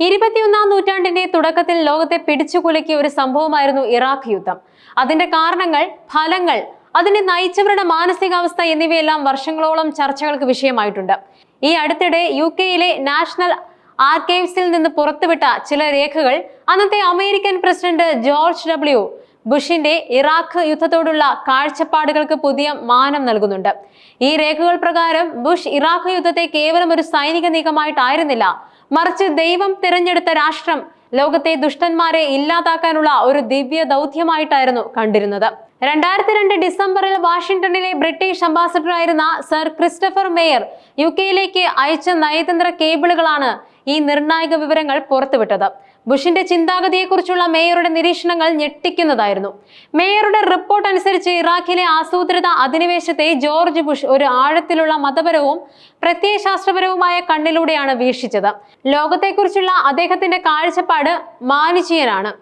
ഇരുപത്തിയൊന്നാം നൂറ്റാണ്ടിന്റെ തുടക്കത്തിൽ ലോകത്തെ പിടിച്ചുകുലുക്കിയ ഒരു സംഭവമായിരുന്നു ഇറാഖ് യുദ്ധം. അതിന്റെ കാരണങ്ങൾ ഫലങ്ങൾ അതിനെ നയിച്ചവരുടെ മാനസികാവസ്ഥ എന്നിവയെല്ലാം വർഷങ്ങളോളം ചർച്ചകൾക്ക് വിഷയമായിട്ടുണ്ട്. ഈ അടുത്തിടെ യു കെയിലെ നാഷണൽ ആർക്കൈവ്സിൽ നിന്ന് പുറത്തുവിട്ട ചില രേഖകൾ അന്നത്തെ അമേരിക്കൻ പ്രസിഡന്റ് ജോർജ് ഡബ്ല്യു ബുഷിന്റെ ഇറാഖ് യുദ്ധത്തോടുള്ള കാഴ്ചപ്പാടുകൾക്ക് പുതിയ മാനം നൽകുന്നുണ്ട്. ഈ രേഖകൾ പ്രകാരം ബുഷ് ഇറാഖ് യുദ്ധത്തെ കേവലം ഒരു സൈനിക നീക്കമായിട്ടായിരുന്നില്ല മറിച്ച് ദൈവം തിരഞ്ഞെടുത്ത രാഷ്ട്രം ലോകത്തെ ദുഷ്ടന്മാരെ ഇല്ലാതാക്കാനുള്ള ഒരു ദിവ്യ ദൗത്യമായിട്ടായിരുന്നു കണ്ടിരുന്നത്. രണ്ടായിരത്തി രണ്ട് ഡിസംബറിൽ വാഷിംഗ്ടണിലെ ബ്രിട്ടീഷ് അംബാസഡറായിരുന്ന സർ ക്രിസ്റ്റഫർ മേയർ യു കെയിലേക്ക് അയച്ച നയതന്ത്ര കേബിളുകളാണ് ഈ നിർണായക വിവരങ്ങൾ പുറത്തുവിട്ടത്. ബുഷിന്റെ ചിന്താഗതിയെക്കുറിച്ചുള്ള മേയറുടെ നിരീക്ഷണങ്ങൾ ഞെട്ടിക്കുന്നതായിരുന്നു. മേയറുടെ റിപ്പോർട്ട് അനുസരിച്ച് ഇറാഖിലെ ആസൂത്രിത അധിനിവേശത്തെ ജോർജ് ബുഷ് ഒരു ആഴത്തിലുള്ള മതപരവും പ്രത്യയശാസ്ത്രപരവുമായ കണ്ണിലൂടെയാണ് വീക്ഷിച്ചത്. ലോകത്തെക്കുറിച്ചുള്ള അദ്ദേഹത്തിന്റെ കാഴ്ചപ്പാട് മാനുഷിയനാണ്